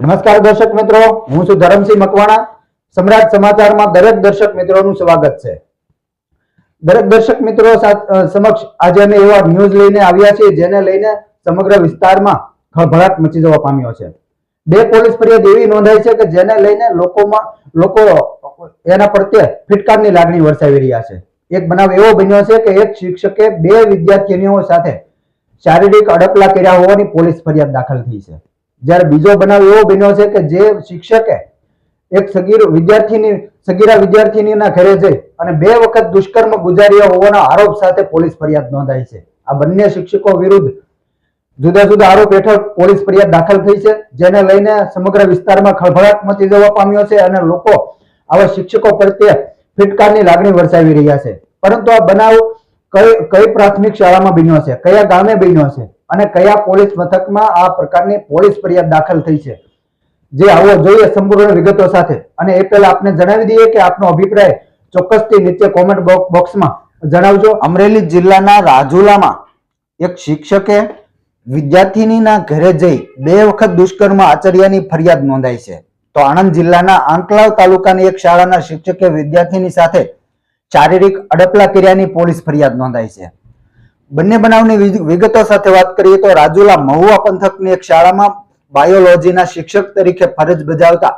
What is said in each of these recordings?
નમસ્કાર દર્શક મિત્રો, હું છું ધરમસિંહ મકવાણા. સમ્રાટ સમાચારમાં દરેક દર્શક મિત્રોનું સ્વાગત છે. દરેક દર્શક મિત્રો સમક્ષ આજે અમે એવા ન્યૂઝ લઈને આવ્યા છીએ, જેને લઈને સમગ્ર વિસ્તારમાં ખળભળાટ મચી જવા પામ્યો છે. બે પોલીસ ફરિયાદ એવી નોંધાઈ છે કે જેને લઈને લોકોમાં, લોકો એના પ્રત્યે ફિટકારની લાગણી વરસાવી રહ્યા છે. એક બનાવ એવો બન્યો છે કે એક શિક્ષકે બે વિદ્યાર્થીનીઓ સાથે શારીરિક અડપલા કર્યા હોવાની પોલીસ ફરિયાદ દાખલ થઈ છે. જ્યારે બીજો બનાવ એવો બન્યો છે કે જે શિક્ષકે એક સગીર વિદ્યાર્થીની, સગીરા વિદ્યાર્થીનીના ઘરે જઈ અને બે વખત દુષ્કર્મ ગુજાર્યા હોવાના આરોપ સાથે પોલીસ ફરિયાદ નોંધાઈ છે. આ બંને શિક્ષકો વિરુદ્ધ જુદા જુદા આરોપ હેઠળ પોલીસ ફરિયાદ દાખલ થઈ છે, જેને લઈને સમગ્ર વિસ્તારમાં ખળભળાટ મચી જવા પામ્યો છે અને લોકો આવા શિક્ષકો પ્રત્યે ફિટકારની લાગણી વરસાવી રહ્યા છે. પરંતુ આ બનાવ કઈ કઈ પ્રાથમિક શાળામાં બન્યો છે? કયા ગામે બન્યો છે? અને કયા પોલીસ મથકમાં આ પ્રકારની પોલીસ ફરિયાદ દાખલ થઈ છે? જે આવો જોઈએ સંપૂર્ણ વિગતો સાથે. અને એ પહેલા આપને જણાવી દઈએ કે આપનો અભિપ્રાય ચોક્કસથી નીચે કોમેન્ટ બોક્સમાં જણાવજો. અમરેલી જિલ્લાના રાજુલામાં એક શિક્ષકે વિદ્યાર્થીનીના ઘરે જઈ બે વખત દુષ્કર્મ આચર્યાની ફરિયાદ નોંધાઈ છે. તો આણંદ જિલ્લાના આંકલાવ તાલુકાની એક શાળાના શિક્ષકે વિદ્યાર્થીની સાથે શારીરિક અડપલા કર્યાની પોલીસ ફરિયાદ નોંધાઈ છે. બંને બનાવની વિગતો સાથે વાત કરીએ તો રાજુલા મહુવા પંથકની એક શાળામાં બાયોલોજીના શિક્ષક તરીકે ફરજ બજાવતા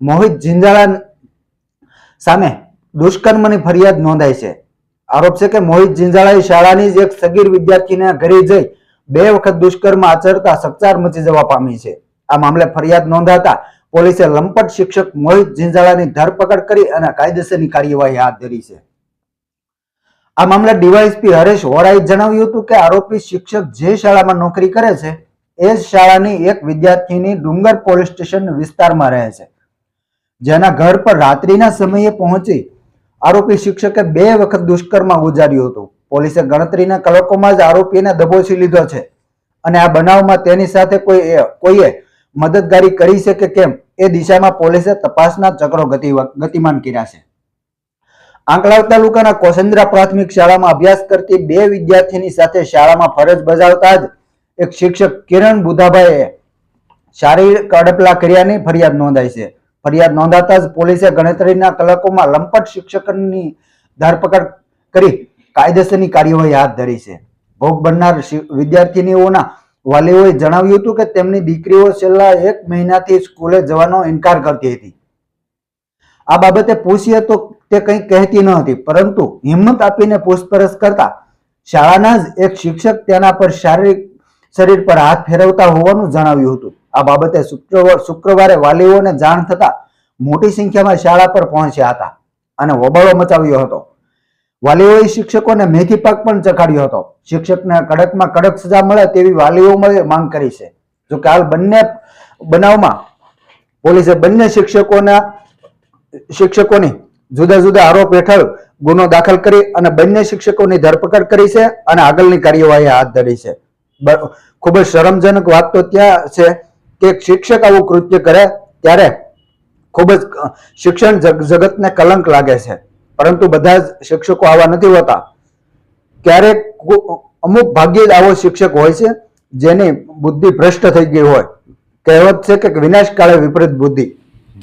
મોહિત જિંજાળા સામે દુષ્કર્મની ફરિયાદ નોંધાઈ છે. આરોપ છે કે મોહિત જિંજાળાએ શાળાની જ એક સગીર વિદ્યાર્થીને ઘરે જઈ બે વખત દુષ્કર્મ આચરતા સકચાર મચી જવા પામી છે. આ મામલે ફરિયાદ નોંધાતા પોલીસે લંપટ શિક્ષક મોહિત જિંજાળાની ધરપકડ કરી અને કાયદેસરની કાર્યવાહી હાથ ધરી છે. આ મામલે ડીવાયએસપી હરેશ વોરાએ જણાવ્યું હતું કે આરોપી શિક્ષક જે શાળામાં નોકરી કરે છે, એ જ શાળાની એક વિદ્યાર્થીની ડુંગર પોલીસ સ્ટેશન વિસ્તારમાં રહે છે. જેના ઘર પર રાત્રિના સમયે પહોંચી આરોપી શિક્ષકે બે વખત દુષ્કર્મ ગુજાર્યું હતું. પોલીસે ગણતરીના કલાકોમાં જ આરોપીને દબોચી લીધો છે અને આ બનાવમાં તેની સાથે કોઈ કોઈએ મદદગારી કરી છે કે કેમ, એ દિશામાં પોલીસે તપાસના ચક્રો ગતિ, ગતિમાન કર્યા છે. આંકલાવ તાલુકાના કોસંદ્રા પ્રાથમિક શાળામાં અભ્યાસ કરતી બે વિદ્યાર્થીની સાથે શાળામાં ફરજ બજાવતા જ એક શિક્ષક કિરણ બુધાભાઈએ શારીરિક અડપલા કર્યાની ફરિયાદ નોંધાઈ છે. ફરિયાદ નોંધાતા જ પોલીસે ગણતરીના કલાકોમાં લંપટ શિક્ષકની ધરપકડ કરી કાયદેસરની કાર્યવાહી હાથ ધરી છે. ભોગ બનનાર વિદ્યાર્થીનીઓના વાલીઓએ જણાવ્યું હતું કે તેમની દીકરીઓ છેલ્લા એક મહિનાથી સ્કૂલે જવાનો ઇનકાર કરતી હતી. આ બાબતે પૂછીએ તો તે કંઈ કહેતી ન હતી, પરંતુ હિંમત આપીને પૂછપરછ કરતા શાળાના જ એક શિક્ષક તેના પર શારીરિક શરીર પર હાથ ફેરવતા હોવાનું જણાવ્યું હતું. આ બાબતે શુક્રવારે વાલીઓને જાણ થતા મોટી સંખ્યામાં શાળા પર પહોંચ્યા હતા અને હોબાળો મચાવ્યો હતો. વાલીઓએ શિક્ષકોને મેથી પાક પણ ચખાડ્યો હતો. શિક્ષકને કડકમાં કડક સજા મળે તેવી વાલીઓએ માંગ કરી છે. જોકે હાલ બંને બનાવમાં પોલીસે બંને શિક્ષકોના, શિક્ષકોની જુદા જુદા આરોપ હેઠળ ગુનો દાખલ કરી અને બંને શિક્ષકોની ધરપકડ કરી છે અને આગળની કાર્યવાહી હાથ ધરી છે. ખૂબ જ શરમજનક વાત તો ત્યાં છે કે શિક્ષક આવું કૃત્ય કરે ત્યારે ખૂબ જ શિક્ષણ જગ- જગતને કલંક લાગે છે. પરંતુ બધા જ શિક્ષકો આવા નથી હોતા. ક્યારેક અમુક ભાગ્યે જ આવો શિક્ષક હોય છે જેની બુદ્ધિ ભ્રષ્ટ થઈ ગઈ હોય. કહેવત છે કે વિનાશ કાળે વિપરીત બુદ્ધિ.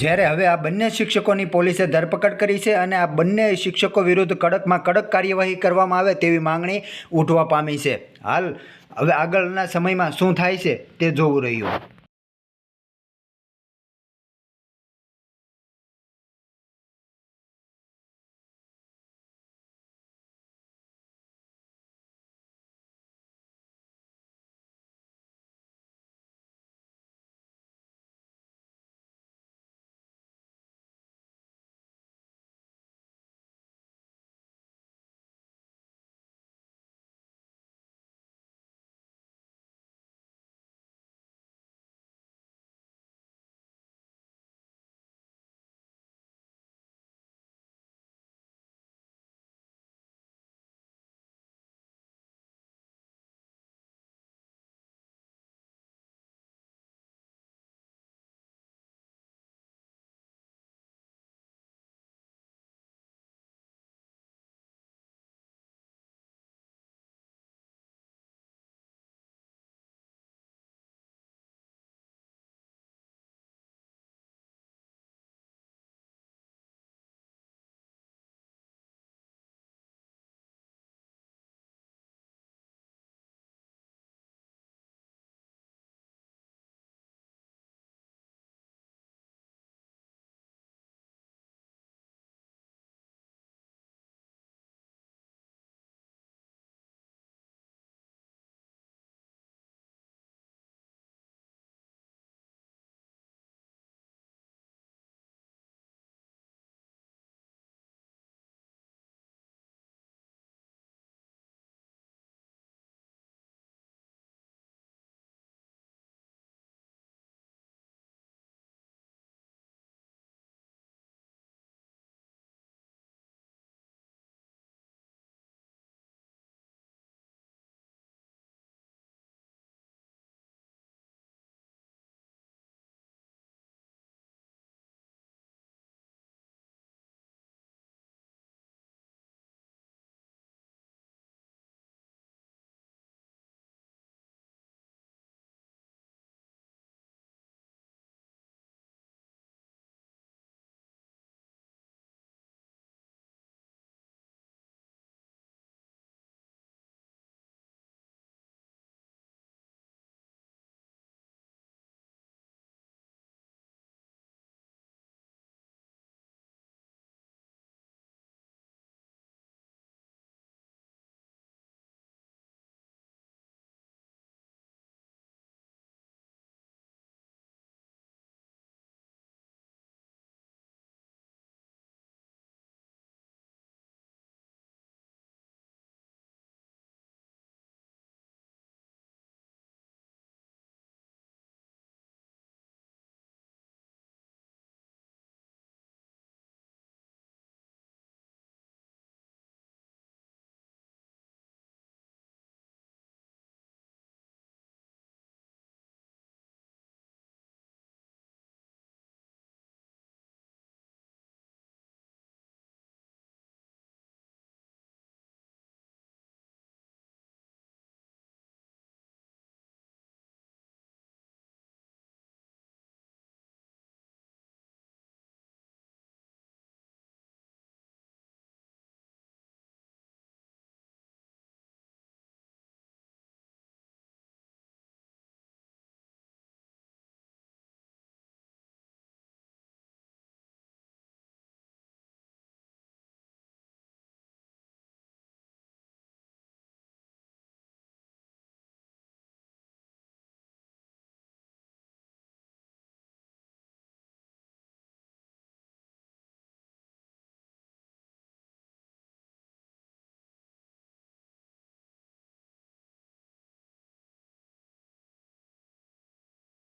જ્યારે હવે આ બંને શિક્ષકોની પોલીસે ધરપકડ કરી છે અને આ બંને શિક્ષકો વિરુદ્ધ કડકમાં કડક કાર્યવાહી કરવામાં આવે તેવી માંગણી ઉઠવા પામી છે. હાલ, હવે આગળના સમયમાં શું થાય છે તે જોવું રહ્યું.